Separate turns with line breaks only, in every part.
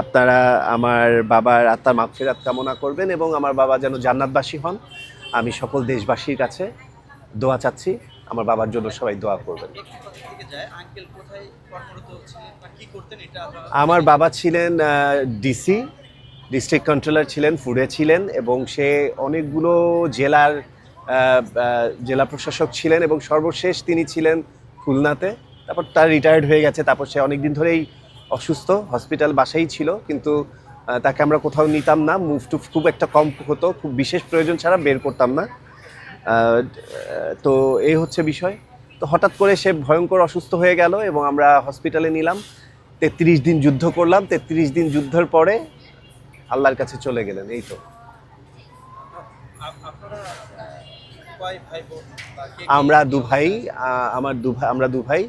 আপনারা আমার বাবার আত্মার মাগফিরাত কামনা করবেন এবং আমার বাবা যেন জান্নাতবাসী হন। আমি সকল দেশবাসীর কাছে দোয়া চাচ্ছি। আমার বাবার জন্য সবাই দোয়া করবেন। আমার বাবা ছিলেন ডিসি ডিস্ট্রিক্ট কন্ট্রোলার ছিলেন ফুডে ছিলেন এবং সে অনেকগুলো জেলার জেলা প্রশাসক ছিলেন এবং সর্বশেষ তিনি ছিলেন খুলনাতে। তারপর তার রিটায়ার্ড হয়ে গেছে। তারপর সে অনেকদিন ধরেই অসুস্থ হসপিটাল বাসাই ছিল, কিন্তু তাকে আমরা কোথাও নিতাম না। মুভ টুভ খুব একটা কম হতো, খুব বিশেষ প্রয়োজন ছাড়া বের করতাম না। তো এই হচ্ছে বিষয়। তো হঠাৎ করে সে ভয়ঙ্কর অসুস্থ হয়ে গেল এবং আমরা হসপিটালে নিলাম। তেত্রিশ দিন যুদ্ধ করলাম। তেত্রিশ দিন যুদ্ধের পরে আল্লাহর কাছে চলে গেলেন, এই তো। আমরা দু ভাই আমার দু আমরা দু ভাই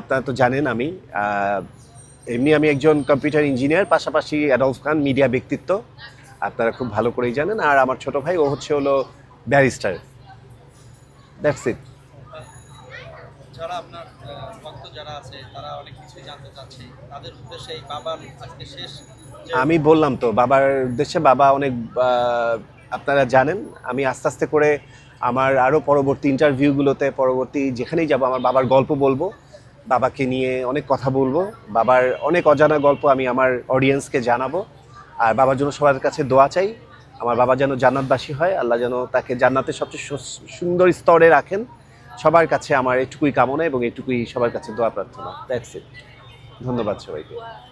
আপনারা তো জানেন আমি এমনি আমি একজন কম্পিউটার ইঞ্জিনিয়ার পাশাপাশি অ্যাডলফ খান মিডিয়া ব্যক্তিত্ব। আপনারা খুব ভালো করেই জানেন। আর আমার ছোট ভাই ও হচ্ছে হলো ব্যারিস্টার দ্যাটস ইট
যারা আপনার ভক্ত যারা আছে তারা অনেক কিছুই জানতে চাচ্ছে। তাদের উদ্দেশ্যে এই বাবার আজকে শেষ
আমি বললাম তো বাবার উদ্দেশ্যে বাবা অনেক আপনারা জানেন। আমি আস্তে আস্তে করে আমার আরও পরবর্তী ইন্টারভিউগুলোতে পরবর্তী যেখানেই যাব আমার বাবার গল্প বলব। বাবাকে নিয়ে অনেক কথা বলব। বাবার অনেক অজানা গল্প আমি আমার অডিয়েন্সকে জানাব। আর বাবার জন্য সবার কাছে দোয়া চাই। আমার বাবা যেন জান্নাতবাসী হয়, আল্লাহ যেন তাকে জান্নাতের সবচেয়ে সুন্দর স্তরে রাখেন। সবার কাছে আমার এটুকুই কামনা এবং এটুকুই সবার কাছে দোয়া প্রার্থনা। দ্যাটস ইট ধন্যবাদ সবাইকে।